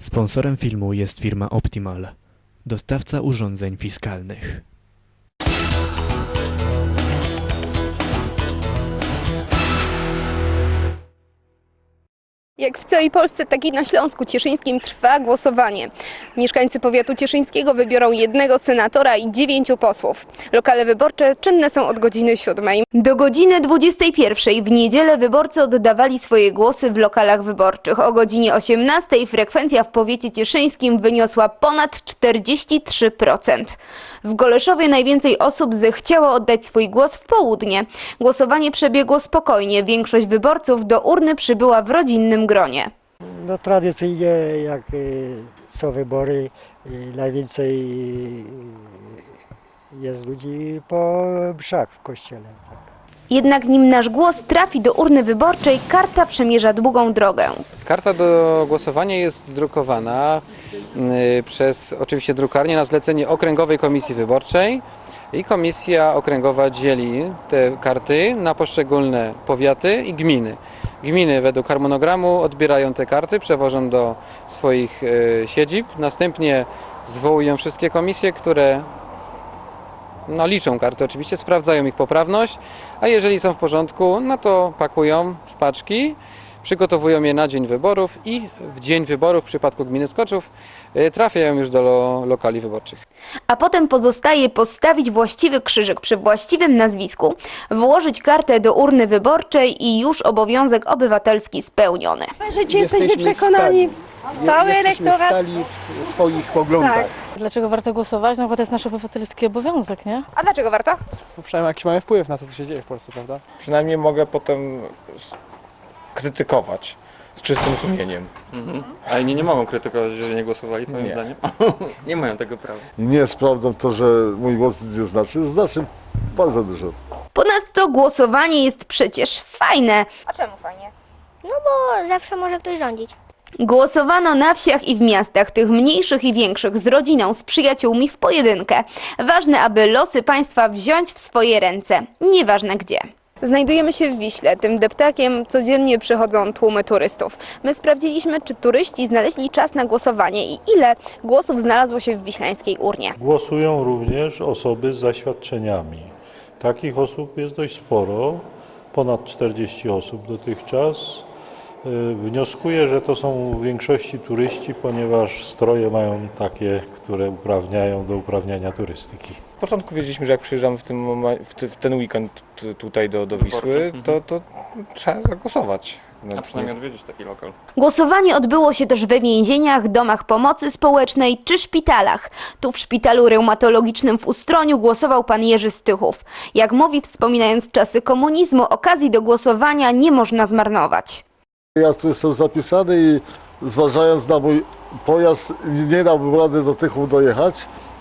Sponsorem filmu jest firma Optimal, dostawca urządzeń fiskalnych. Jak w całej Polsce, tak i na Śląsku Cieszyńskim trwa głosowanie. Mieszkańcy powiatu cieszyńskiego wybiorą jednego senatora i dziewięciu posłów. Lokale wyborcze czynne są od godziny 7. Do godziny 21 w niedzielę wyborcy oddawali swoje głosy w lokalach wyborczych. O godzinie 18 frekwencja w powiecie cieszyńskim wyniosła ponad 43%. W Goleszowie najwięcej osób zechciało oddać swój głos w południe. Głosowanie przebiegło spokojnie. Większość wyborców do urny przybyła w rodzinnym gronie. No tradycyjnie jak y, są wybory, y, najwięcej y, jest ludzi po mszach w kościele. Tak. Jednak nim nasz głos trafi do urny wyborczej, karta przemierza długą drogę. Karta do głosowania jest drukowana przez oczywiście drukarnię na zlecenie Okręgowej Komisji Wyborczej i Komisja Okręgowa dzieli te karty na poszczególne powiaty i gminy. Gminy według harmonogramu odbierają te karty, przewożą do swoich y, siedzib, następnie zwołują wszystkie komisje, które no, liczą karty oczywiście, sprawdzają ich poprawność, a jeżeli są w porządku, no to pakują w paczki, przygotowują je na dzień wyborów i w dzień wyborów w przypadku gminy Skoczów y, trafiają już do lo, lokali wyborczych. A potem pozostaje postawić właściwy krzyżyk przy właściwym nazwisku, włożyć kartę do urny wyborczej i już obowiązek obywatelski spełniony. Życie jesteśmy przekonani. Stały elektorat. stali w swoich poglądach. Tak. Dlaczego warto głosować? No bo to jest nasz obywatelski obowiązek, nie? A dlaczego warto? No przynajmniej jakiś mamy wpływ na to, co się dzieje w Polsce, prawda? Przynajmniej mogę potem krytykować z czystym sumieniem. A inni nie mogą krytykować, że nie głosowali, twoim Nie. zdaniem? nie mają tego prawa. Nie sprawdzam to, że mój głos nic nie znaczy. Znaczy bardzo dużo. Ponadto głosowanie jest przecież fajne. A czemu fajnie? No bo zawsze może ktoś rządzić. Głosowano na wsiach i w miastach, tych mniejszych i większych, z rodziną, z przyjaciółmi w pojedynkę. Ważne, aby losy państwa wziąć w swoje ręce, nieważne gdzie. Znajdujemy się w Wiśle. Tym deptakiem codziennie przychodzą tłumy turystów. My sprawdziliśmy, czy turyści znaleźli czas na głosowanie i ile głosów znalazło się w wiślańskiej urnie. Głosują również osoby z zaświadczeniami. Takich osób jest dość sporo, ponad 40 osób dotychczas. Y, Wnioskuję, że to są w większości turyści, ponieważ stroje mają takie, które uprawniają do uprawniania turystyki. W początku wiedzieliśmy, że jak przyjeżdżamy w, tym w, ten weekend tutaj do, do Wisły, to, to trzeba zagłosować. A przynajmniej odwiedzić taki lokal. Głosowanie odbyło się też we więzieniach, domach pomocy społecznej czy szpitalach. Tu w szpitalu reumatologicznym w Ustroniu głosował pan Jerzy Stychów. Jak mówi, wspominając czasy komunizmu, okazji do głosowania nie można zmarnować. Ja tu jestem zapisany i zważając na mój pojazd, nie dałbym rady do Tychów dojechać,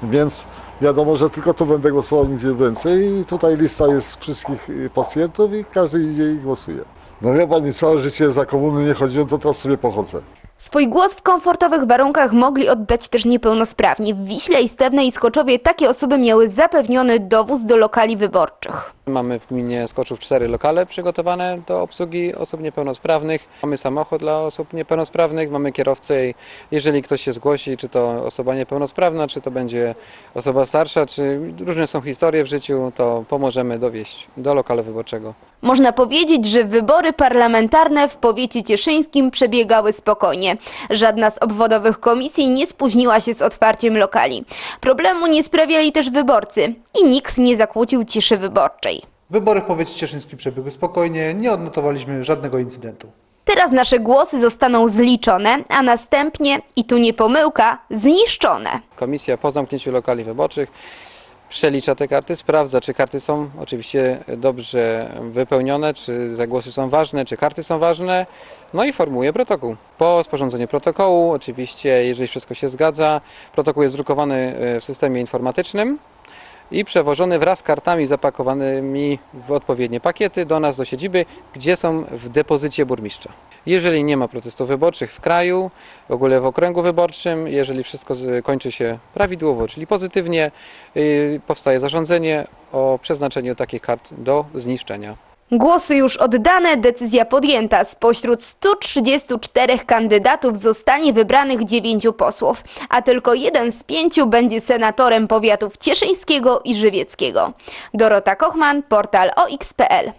więc wiadomo, że tylko tu będę głosował nigdzie więcej. I tutaj lista jest wszystkich pacjentów i każdy idzie i głosuje. No wie pani, całe życie za komuny nie chodziłem, to teraz sobie pochodzę. Swój głos w komfortowych warunkach mogli oddać też niepełnosprawni. W Wiśle i Stebnej i Skoczowie takie osoby miały zapewniony dowóz do lokali wyborczych. Mamy w gminie Skoczów cztery lokale przygotowane do obsługi osób niepełnosprawnych. Mamy samochód dla osób niepełnosprawnych, mamy kierowcę i jeżeli ktoś się zgłosi, czy to osoba niepełnosprawna, czy to będzie osoba starsza, czy różne są historie w życiu, to pomożemy dowieść do lokalu wyborczego. Można powiedzieć, że wybory parlamentarne w powiecie cieszyńskim przebiegały spokojnie. Żadna z obwodowych komisji nie spóźniła się z otwarciem lokali. Problemu nie sprawiali też wyborcy i nikt nie zakłócił ciszy wyborczej. Wybory w powiecie cieszyńskim przebiegły spokojnie, nie odnotowaliśmy żadnego incydentu. Teraz nasze głosy zostaną zliczone, a następnie, i tu nie pomyłka, zniszczone. Komisja po zamknięciu lokali wyborczych przelicza te karty, sprawdza, czy karty są oczywiście dobrze wypełnione, czy te głosy są ważne, czy karty są ważne, no i formułuje protokół. Po sporządzeniu protokołu, oczywiście, jeżeli wszystko się zgadza, protokół jest drukowany e, w systemie informatycznym i przewożony wraz z kartami zapakowanymi w odpowiednie pakiety do nas, do siedziby, gdzie są w depozycie burmistrza. Jeżeli nie ma protestów wyborczych w kraju, w ogóle w okręgu wyborczym, jeżeli wszystko kończy się prawidłowo, czyli pozytywnie, yy, powstaje zarządzenie o przeznaczeniu takich kart do zniszczenia. Głosy już oddane, decyzja podjęta. Spośród 134 kandydatów zostanie wybranych 9 posłów, a tylko jeden z pięciu będzie senatorem powiatów cieszyńskiego i żywieckiego. Dorota Kochman, portal OX.pl